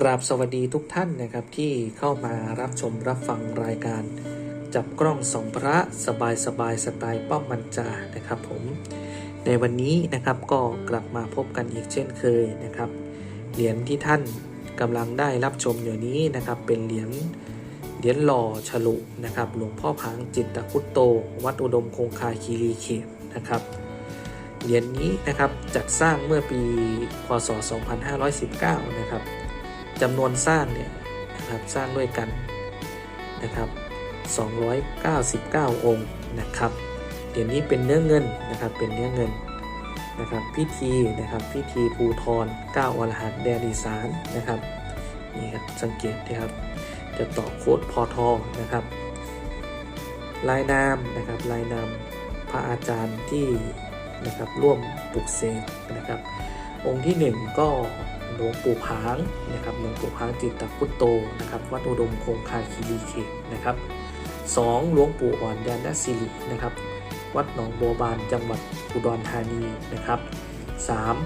กราบสวัสดีทุกท่านนะครับที่เข้ามารับชมรับฟังรายการ จับกล้องสองพระสบายสบายสไตล์ป้อมมันจานะครับผมในวันนี้นะครับก็กลับมาพบกันอีกเช่นเคยนะครับเหรียญที่ท่านกำลังได้รับชมอยู่นี้นะครับเป็นเหรียญเหรียญหล่อฉลุนะครับหลวงพ่อผางจิตตคุตโต วัดอุดมคงคาคีรีเขตนะครับเหรียญนี้นะครับจัดสร้างเมื่อปีพศ 2519 นะครับ จำนวนสร้างเนี่ยนะครับสร้างด้วยกันนะครับ299 องค์นะครับเหรียญนี้เป็นเนื้อเงินนะครับเป็นเนื้อเงินนะครับพิธีนะครับพิธีภูทร9อรหันต์แดนอีสานนะครับนี่ครับสังเกตนะครับจะต่อโค้ดพอทอนะครับลายนามนะครับลายนามพระอาจารย์ที่นะครับร่วมปลุกเสกนะครับ องค์ที่หนึ่งก็ หลวงปู่ผางนะครับหลวงปู่ผางจิตตพุตโตนะครับวัดอุดมคงคาคีรีเขตนะครับสองหลวงปู่อ่อนแดนนสิรินะครับ วัดหนองบัวบานจังหวัดอุดรธานีนะครับสาม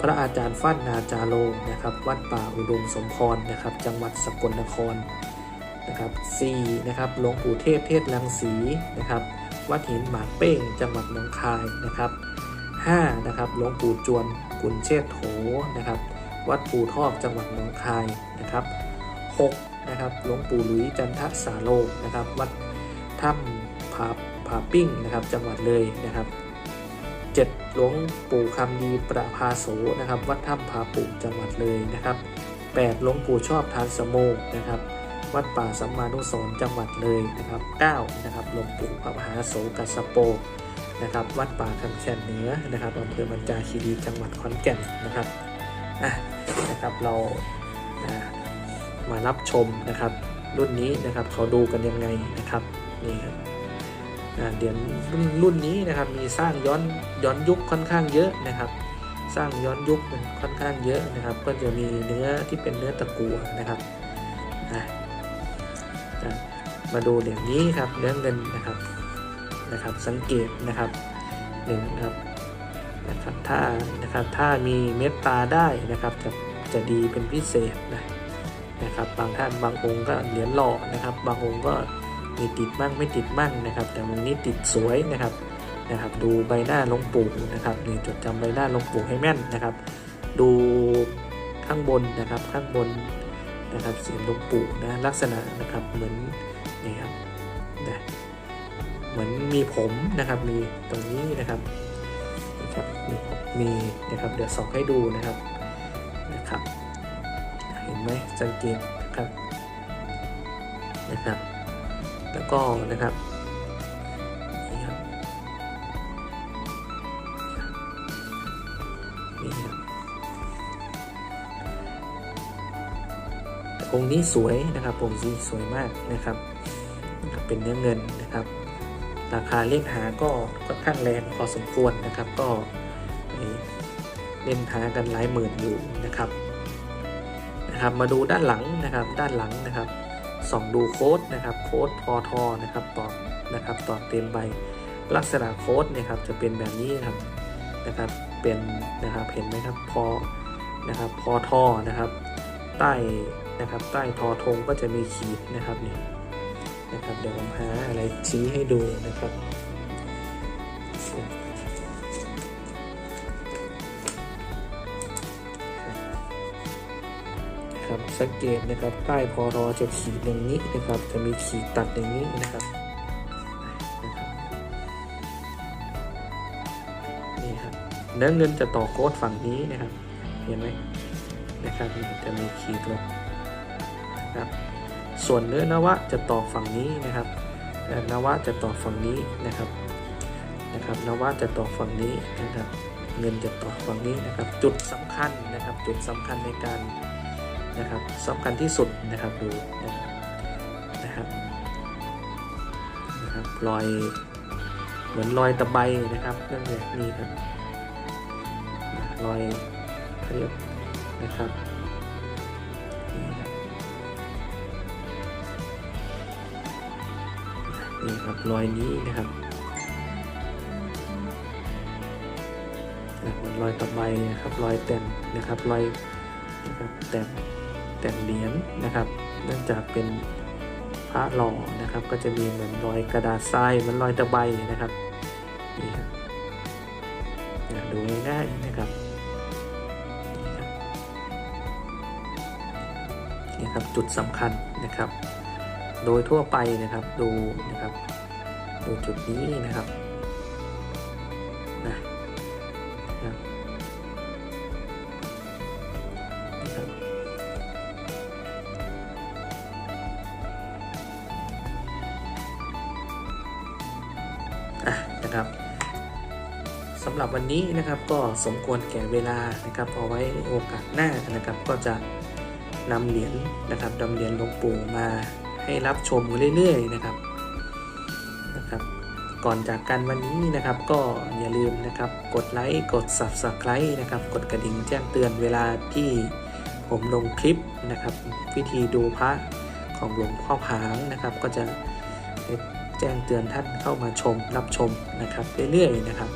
พระอาจารย์ฟั่นนาจาโลนะครับ วัดป่าอุดมสมพรนะครับ จังหวัดสกลนครนะครับสี่นะครับหลวงปู่เทพเทศลังสีนะครับ วัดหินหมากเป้งจังหวัดหนองคายนะครับ 5 นะครับหลวงปู่จวนกุลเชษโถนะครับ วัดปู่ทอกจังหวัดหนองคายนะครับ 6 นะครับหลวงปู่หลุยจันทสาโลนะครับ วัดถ้ำผาผาปิ้งนะครับ จังหวัดเลยนะครับ 7 หลวงปู่คำดีประภาโสนะครับ วัดถ้ำผาปุ่จังหวัดเลยนะครับ 8 หลวงปู่ชอบทานสโมนะครับวัดป่าสัมมานุสรจังหวัดเลยนะครับ 9 นะครับหลวงปู่พระมหาโสกัสโปนะครับ วัดป่าคำแคนเหนือนะครับอำเภอมันจาคีรีจังหวัดขอนแก่นนะครับ นะครับเรามารับชมนะครับ รุ่นนี้นะครับเขาดูกันยังไงนะครับนี่ครับเดี๋ยวรุ่นรุ่นนี้นะครับมีสร้างย้อนย้อนยุคค่อนข้างเยอะนะครับ สร้างย้อนยุคค่อนข้างเยอะนะครับ ก็จะมีเนื้อที่เป็นเนื้อตะกั่วนะครับมาดูเหรียญนี้ครับเนื้อเงินนะครับนะครับ สังเกตนะครับหนึ่งครับ นะครับถ้านะครับถ้ามีเม็ดตาได้นะครับจะจะดีเป็นพิเศษนะนะครับ บางท่านบางองค์ก็เหรียญหล่อนะครับ บางองค์ก็มีติดมั่งไม่ติดมั่งนะครับ แต่วันนี้ติดสวยนะครับนะครับ ดูใบหน้าลงปู่นะครับนี่จดจำใบหน้าลงปู่ให้แม่นนะครับ ดูข้างบนนะครับข้างบนนะครับเสียงลงปู่นะลักษณะนะครับเหมือนนี่ครับนะเหมือนมีผมนะครับมีตรงนี้นะครับ นะครับมีมีนะครับเดี๋ยวส่องให้ดูนะครับนะครับ เห็นไหมสังเกตนะครับนะครับ แล้วก็นะครับนี่ครับนี่ครับองค์นี้สวยนะครับองค์นี้สวยมากนะครับนะครับเป็นเนื้อเงินนะครับ ราคาเรียกหาก็ค่อนข้างแรงพอสมควรนะครับ ก็เล่นหากันหลายหมื่นอยู่นะครับนะครับ มาดูด้านหลังนะครับ ด้านหลังนะครับส่องดูโค้ดนะครับ โค้ดพอทอนะครับตอบนะครับตอบเต็มใบลักษณะโค้ดเนี่ยครับจะเป็นแบบนี้นะครับนะครับเป็นนะครับเห็นไหมครับพอนะครับพอทอนะครับ ใต้นะครับใต้ทอธงก็จะมีขีดนะครับเนี่ย นะครับเดี๋ยวผมหาอะไรชี้ให้ดูนะครับครับสังเกตนะครับใต้พอรอจะขีดอย่างนี้นะครับ จะมีขีดตัดอย่างนี้นะครับนะครับนี่ครับเนื้อเงินจะต่อโค้ดฝั่งนี้นะครับ เห็นไหมนะครับนี่จะมีขีดลงนะครับ ส่วนเนื้อนวะจะต่อฝั่งนี้นะครับเอ่อนวะจะต่อฝั่งนี้นะครับนะครับนวะจะต่อฝั่งนี้นะครับ เงินจะต่อฝั่งนี้นะครับ จุดสำคัญนะครับ จุดสำคัญในการนะครับสำคัญที่สุดนะครับดูนะครับนะครับรอยเหมือนรอยตะไบนะครับนั่นเลยนี่ครับรอยเรียกนะครับ นี่ครับรอยนี้นะครับเหมือนรอยตะไบนะครับรอยเต็มนะครับรอยนะครับเต็มแต่งเหรียญนะครับ เนื่องจากเป็นพระหล่อนะครับ ก็จะมีเหมือนรอยกระดาษทรายเหมือนรอยตะไบนะครับนี่ครับดูง่ายๆนะครับนี่ครับจุดสำคัญนะครับ โดยทั่วไปนะครับดูนะครับดูจุดนี้นะครับนะนะครับสำหรับวันนี้นะครับก็สมควรแก่เวลานะครับเอาไว้โอกาสหน้านะครับก็จะนำเหรียญนะครับนำเหรียญหลวงปู่มา ให้รับชมเรื่อยๆนะครับนะครับ ก่อนจากกันวันนี้นะครับ ก็อย่าลืมนะครับ กดไลค์กด Subscribe นะครับ กดกระดิ่งแจ้งเตือนเวลาที่ผมลงคลิปนะครับ วิธีดูพระของหลวงพ่อผางนะครับ ก็จะแจ้งเตือนท่านเข้ามาชมรับชมนะครับเรื่อยๆนะครับ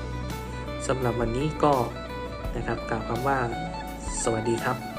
สำหรับวันนี้ก็นะครับกล่าวคำว่าสวัสดีครับ